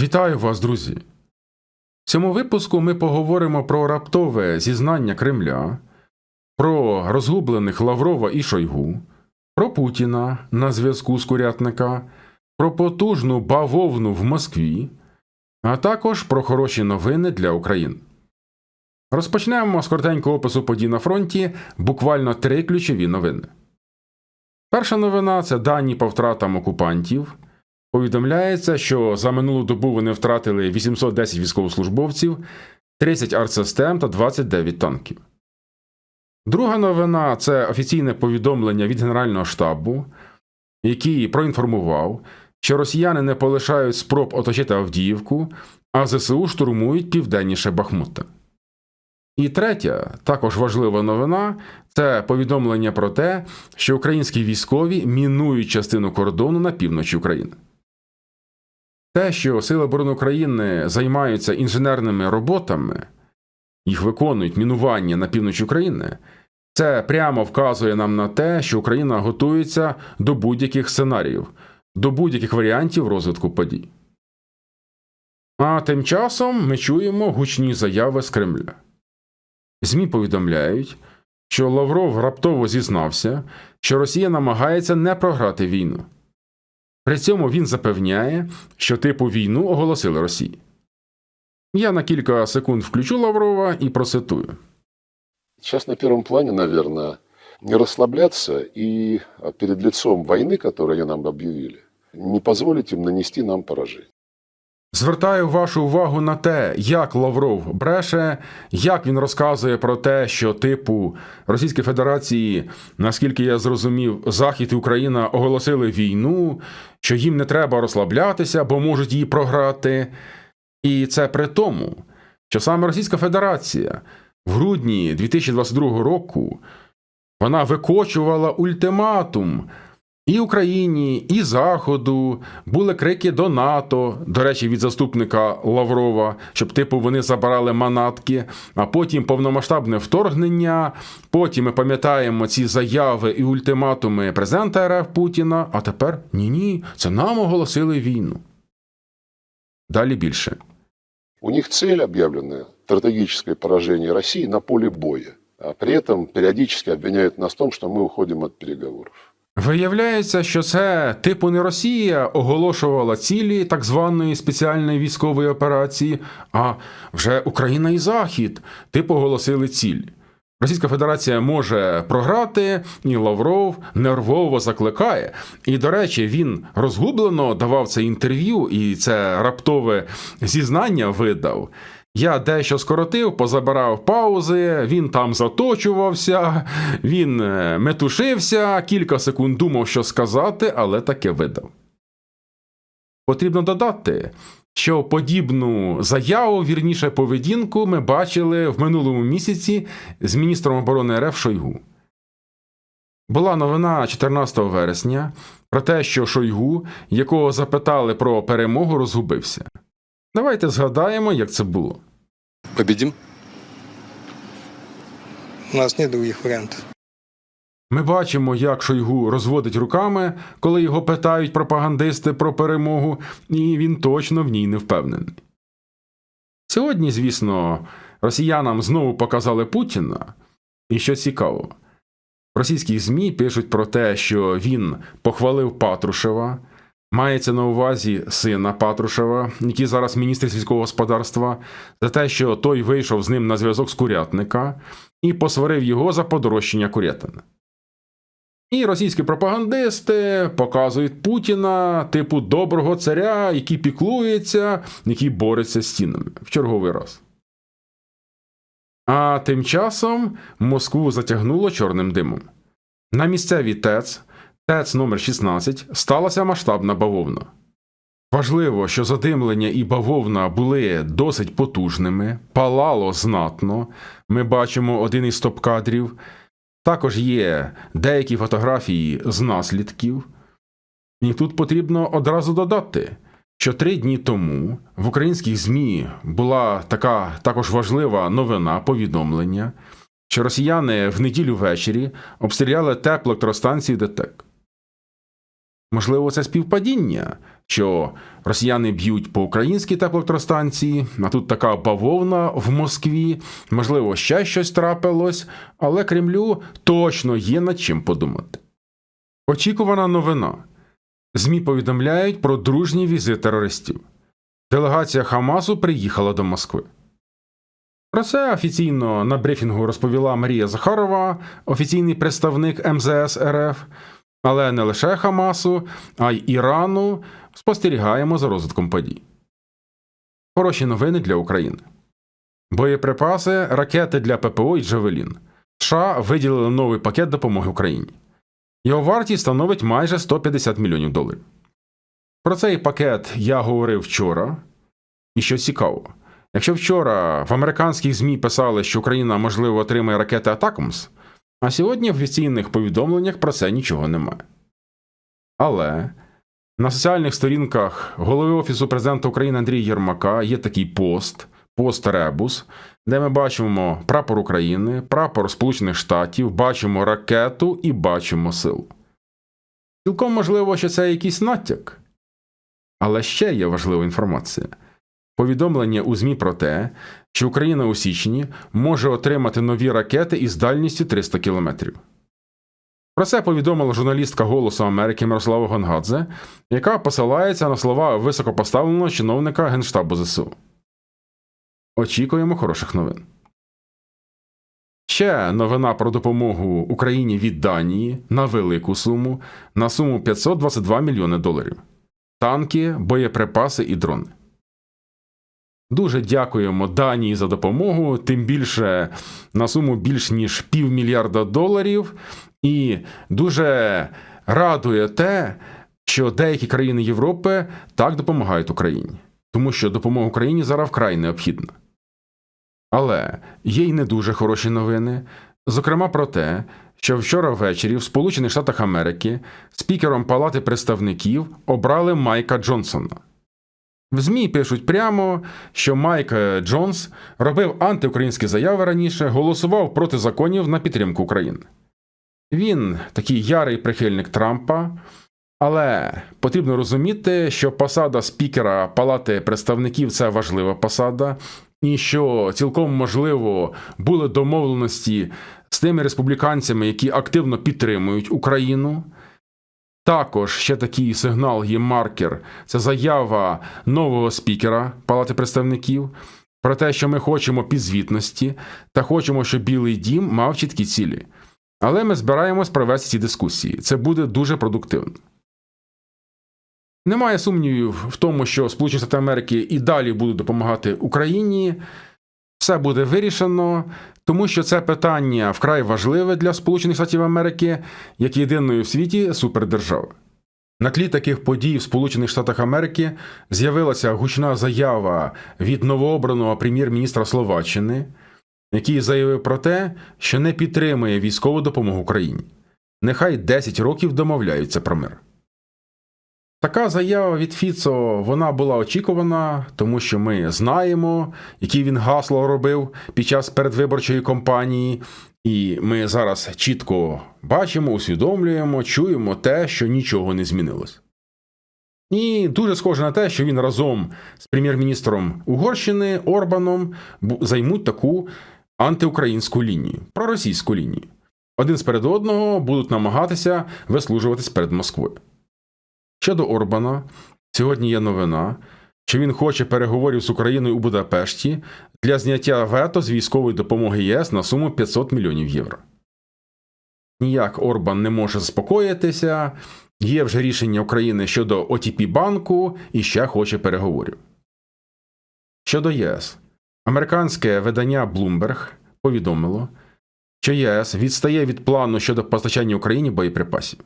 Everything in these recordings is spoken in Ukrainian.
Вітаю вас, друзі! В цьому випуску ми поговоримо про раптове зізнання Кремля, про розгублених Лаврова і Шойгу, про Путіна на зв'язку з курятника, про потужну бавовну в Москві, а також про хороші новини для України. Розпочнемо з коротенького опису подій на фронті, буквально три ключові новини. Перша новина це дані по втратам окупантів. Повідомляється, що за минулу добу вони втратили 810 військовослужбовців, 30 артсистем та 29 танків. Друга новина це офіційне повідомлення від Генерального штабу, який проінформував, що росіяни не полишають спроб оточити Авдіївку, а ЗСУ штурмують південніше Бахмута. І третя, також важлива новина це повідомлення про те, що українські військові мінують частину кордону на півночі України. Те, що Сили оборони України займаються інженерними роботами, їх виконують мінування на північ України, це прямо вказує нам на те, що Україна готується до будь-яких сценаріїв, до будь-яких варіантів розвитку подій. А тим часом ми чуємо гучні заяви з Кремля. ЗМІ повідомляють, що Лавров раптово зізнався, що Росія намагається не програти війну. При цьому він запевняє, що типу війну оголосили Росії. Я на кілька секунд включу Лаврова і процитую. Сейчас на первом плане, наверное, не расслабляться и перед лицом войны, которую нам объявили, не позволить им нанести нам поражение. Звертаю вашу увагу на те, як Лавров бреше, як він розказує про те, що типу Російської Федерації, наскільки я зрозумів, Захід і Україна оголосили війну, що їм не треба розслаблятися, бо можуть її програти. І це при тому, що саме Російська Федерація в грудні 2022 року вона викочувала ультиматум і Україні, і Заходу були крики до НАТО, до речі, від заступника Лаврова, щоб типу вони забирали манатки, а потім повномасштабне вторгнення. Потім ми пам'ятаємо ці заяви і ультиматуми президента РФ Путіна. А тепер ні, ні, це нам оголосили війну. Далі більше. У них цель объявленная – стратегическое поражение России на поле боя. А при этом периодически обвиняют нас в том, что мы уходим от переговоров. Виявляється, що це типу не Росія оголошувала цілі так званої спеціальної військової операції, а вже Україна і Захід типу оголосили ціль. Російська Федерація може програти, і Лавров нервово закликає. І, до речі, він розгублено давав це інтерв'ю, і це раптове зізнання видав. Я дещо скоротив, позабирав паузи, він там заточувався, він е, метушився, кілька секунд думав, що сказати, але таке видав. Потрібно додати, що подібну заяву, вірніше поведінку, ми бачили в минулому місяці з міністром оборони РФ Шойгу. Була новина 14 вересня про те, що Шойгу, якого запитали про перемогу, розгубився. Давайте згадаємо, як це було. Победим? У нас нет других вариантов. Ми бачимо, як Шойгу розводить руками, коли його питають пропагандисти про перемогу, і він точно в ній не впевнений. Сьогодні, звісно, росіянам знову показали Путіна, і що цікаво, російські ЗМІ пишуть про те, що він похвалив Патрушева, мається на увазі сина Патрушева, який зараз міністр сільського господарства, за те, що той вийшов з ним на зв'язок з курятника і посварив його за подорожчання курятини. І російські пропагандисти показують Путіна типу доброго царя, який піклується, який бореться з стінами в черговий раз. А тим часом Москву затягнуло чорним димом. На місцевій ТЕЦ, ТЕЦ номер 16 сталася масштабна бавовна. Важливо, що задимлення і бавовна були досить потужними, палало знатно. Ми бачимо один із топ-кадрів. Також є деякі фотографії з наслідків. І тут потрібно одразу додати, що три дні тому в українських ЗМІ була така також важлива новина повідомлення, що росіяни в неділю ввечері обстріляли теплоелектростанцію ДТЕК. Можливо, це співпадіння, що росіяни б'ють по українській теплоелектростанції, а тут така бавовна в Москві, можливо, ще щось трапилось, але Кремлю точно є над чим подумати. Очікувана новина. ЗМІ повідомляють про дружній візит терористів. Делегація Хамасу приїхала до Москви. Про це офіційно на брифінгу розповіла Марія Захарова, офіційний представник МЗС РФ. Але не лише Хамасу, а й Ірану спостерігаємо за розвитком подій. Хороші новини для України. Боєприпаси, ракети для ППО і Джавелін. США виділили новий пакет допомоги Україні. Його вартість становить майже 150 мільйонів доларів. Про цей пакет я говорив вчора. І що цікаво, якщо вчора в американських ЗМІ писали, що Україна можливо отримає ракети Атакамс, а сьогодні в офіційних повідомленнях про це нічого немає. Але на соціальних сторінках голови Офісу президента України Андрія Єрмака є такий пост, пост Ребус, де ми бачимо прапор України, прапор Сполучених Штатів, бачимо ракету і бачимо силу. Цілком можливо, що це якийсь натяк. Але ще є важлива інформація. Повідомлення у ЗМІ про те, що Україна у січні може отримати нові ракети із дальністю 300 кілометрів. Про це повідомила журналістка Голосу Америки Мирослава Гонгадзе, яка посилається на слова високопоставленого чиновника Генштабу ЗСУ. Очікуємо хороших новин. Ще новина про допомогу Україні від Данії на велику суму на суму 522 мільйони доларів. Танки, боєприпаси і дрони. Дуже дякуємо Данії за допомогу, тим більше на суму більш ніж півмільярда доларів. І дуже радує те, що деякі країни Європи так допомагають Україні, тому що допомога Україні зараз вкрай необхідна. Але є й не дуже хороші новини, зокрема про те, що вчора ввечері в Сполучених Штатах Америки спікером Палати представників обрали Майка Джонсона. В ЗМІ пишуть прямо, що Майк Джонс робив антиукраїнські заяви раніше, голосував проти законів на підтримку України. Він такий ярий прихильник Трампа, але потрібно розуміти, що посада спікера Палати представників це важлива посада, і що цілком можливо були домовленості з тими республіканцями, які активно підтримують Україну. Також ще такий сигнал є маркер це заява нового спікера Палати представників про те, що ми хочемо підзвітності та хочемо, щоб Білий дім мав чіткі цілі. Але ми збираємось провести ці дискусії. Це буде дуже продуктивно. Немає сумнівів в тому, що Сполучені Штати Америки і далі будуть допомагати Україні. Все буде вирішено, тому що це питання вкрай важливе для Сполучених Штатів Америки як єдиної в світі супердержави. На тлі таких подій в Сполучених Штатах Америки з'явилася гучна заява від новообраного прем'єр-міністра Словаччини, який заявив про те, що не підтримує військову допомогу Україні. Нехай 10 років домовляються про мир. Така заява від Фіцо вона була очікувана, тому що ми знаємо, які він гасло робив під час передвиборчої кампанії, і ми зараз чітко бачимо, усвідомлюємо, чуємо те, що нічого не змінилось. І дуже схоже на те, що він разом з прем'єр-міністром Угорщини Орбаном займуть таку антиукраїнську лінію, проросійську лінію. Один сперед одного будуть намагатися вислужуватись перед Москвою. Щодо Орбана, сьогодні є новина, що він хоче переговорів з Україною у Будапешті для зняття вето з військової допомоги ЄС на суму 500 мільйонів євро. Ніяк Орбан не може заспокоїтися, є вже рішення України щодо ОТП банку і ще хоче переговорів. Щодо ЄС, американське видання Bloomberg повідомило, що ЄС відстає від плану щодо постачання Україні боєприпасів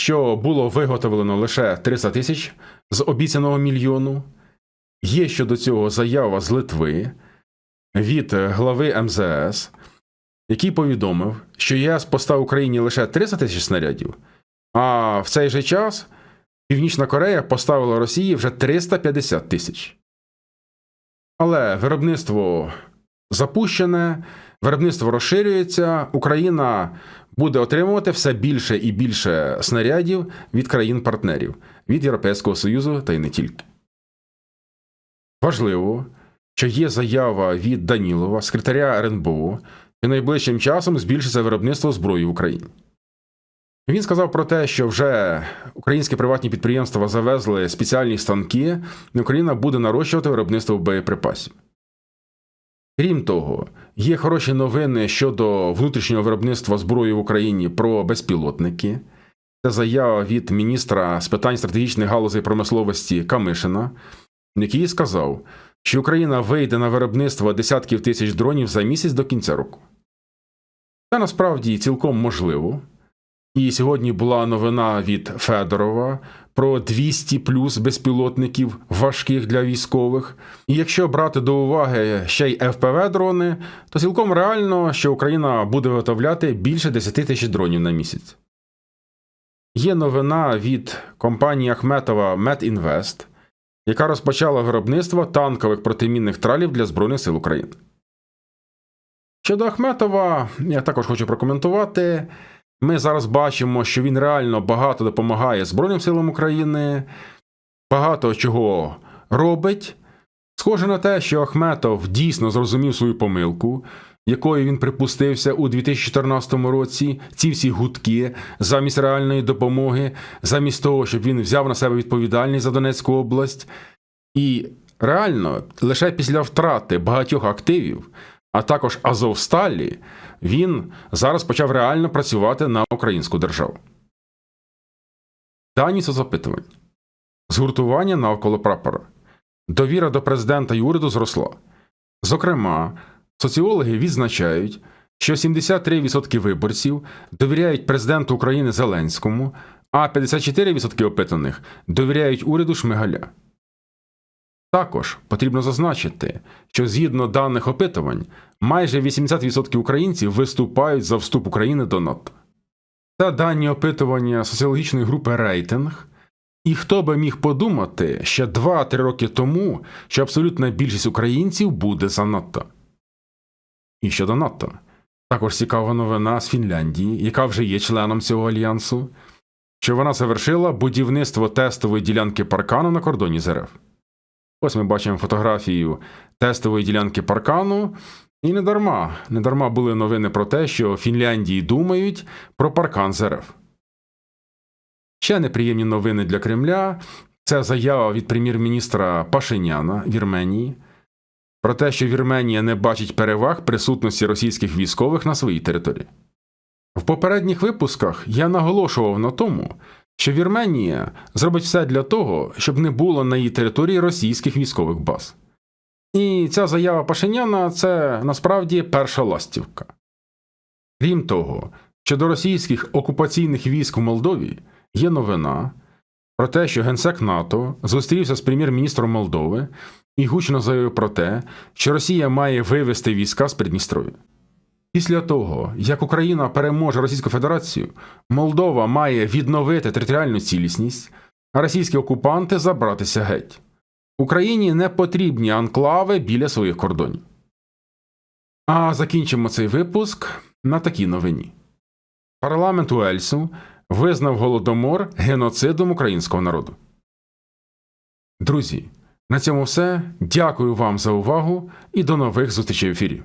що було виготовлено лише 300 тисяч з обіцяного мільйону. Є щодо цього заява з Литви від глави МЗС, який повідомив, що ЄС постав Україні лише 300 тисяч снарядів, а в цей же час Північна Корея поставила Росії вже 350 тисяч. Але виробництво запущене, Виробництво розширюється, Україна буде отримувати все більше і більше снарядів від країн-партнерів, від Європейського Союзу та й не тільки. Важливо, що є заява від Данілова, секретаря РНБО, що найближчим часом збільшиться виробництво зброї в Україні. Він сказав про те, що вже українські приватні підприємства завезли спеціальні станки, і Україна буде нарощувати виробництво боєприпасів. Крім того, є хороші новини щодо внутрішнього виробництва зброї в Україні про безпілотники. Це заява від міністра з питань стратегічних галузей промисловості Камишина, який сказав, що Україна вийде на виробництво десятків тисяч дронів за місяць до кінця року. Це насправді цілком можливо. І сьогодні була новина від Федорова про 200 плюс безпілотників важких для військових. І якщо брати до уваги ще й ФПВ-дрони, то цілком реально, що Україна буде виготовляти більше 10 тисяч дронів на місяць. Є новина від компанії Ахметова Медінвест, яка розпочала виробництво танкових протимінних тралів для Збройних сил України. Щодо Ахметова, я також хочу прокоментувати. Ми зараз бачимо, що він реально багато допомагає Збройним силам України, багато чого робить. Схоже на те, що Ахметов дійсно зрозумів свою помилку, якою він припустився у 2014 році. Ці всі гудки замість реальної допомоги, замість того, щоб він взяв на себе відповідальність за Донецьку область. І реально, лише після втрати багатьох активів, а також Азовсталі, він зараз почав реально працювати на українську державу. Дані соцопитувань. Згуртування навколо прапора. Довіра до президента і уряду зросла. Зокрема, соціологи відзначають, що 73% виборців довіряють президенту України Зеленському, а 54% опитаних довіряють уряду Шмигаля. Також потрібно зазначити, що згідно даних опитувань, майже 80% українців виступають за вступ України до НАТО. Це дані опитування соціологічної групи рейтинг. І хто би міг подумати ще 2-3 роки тому, що абсолютна більшість українців буде за НАТО. І щодо НАТО, також цікава новина з Фінляндії, яка вже є членом цього альянсу, що вона завершила будівництво тестової ділянки паркану на кордоні з РФ. Ось ми бачимо фотографію тестової ділянки паркану. І не дарма, не дарма були новини про те, що Фінляндії думають про паркан з. Ще неприємні новини для Кремля це заява від прем'єр-міністра Пашиняна Вірменії про те, що Вірменія не бачить переваг присутності російських військових на своїй території. В попередніх випусках я наголошував на тому, що Вірменія зробить все для того, щоб не було на її території російських військових баз. І ця заява Пашиняна це насправді перша ластівка. Крім того, щодо російських окупаційних військ у Молдові є новина про те, що генсек НАТО зустрівся з прем'єр-міністром Молдови і гучно заявив про те, що Росія має вивести війська з Придністров'я. Після того, як Україна переможе Російську Федерацію, Молдова має відновити територіальну цілісність, а російські окупанти забратися геть. Україні не потрібні анклави біля своїх кордонів. А закінчимо цей випуск на такій новині. Парламент Уельсу визнав голодомор геноцидом українського народу. Друзі, на цьому все. Дякую вам за увагу і до нових зустрічей в ефірі.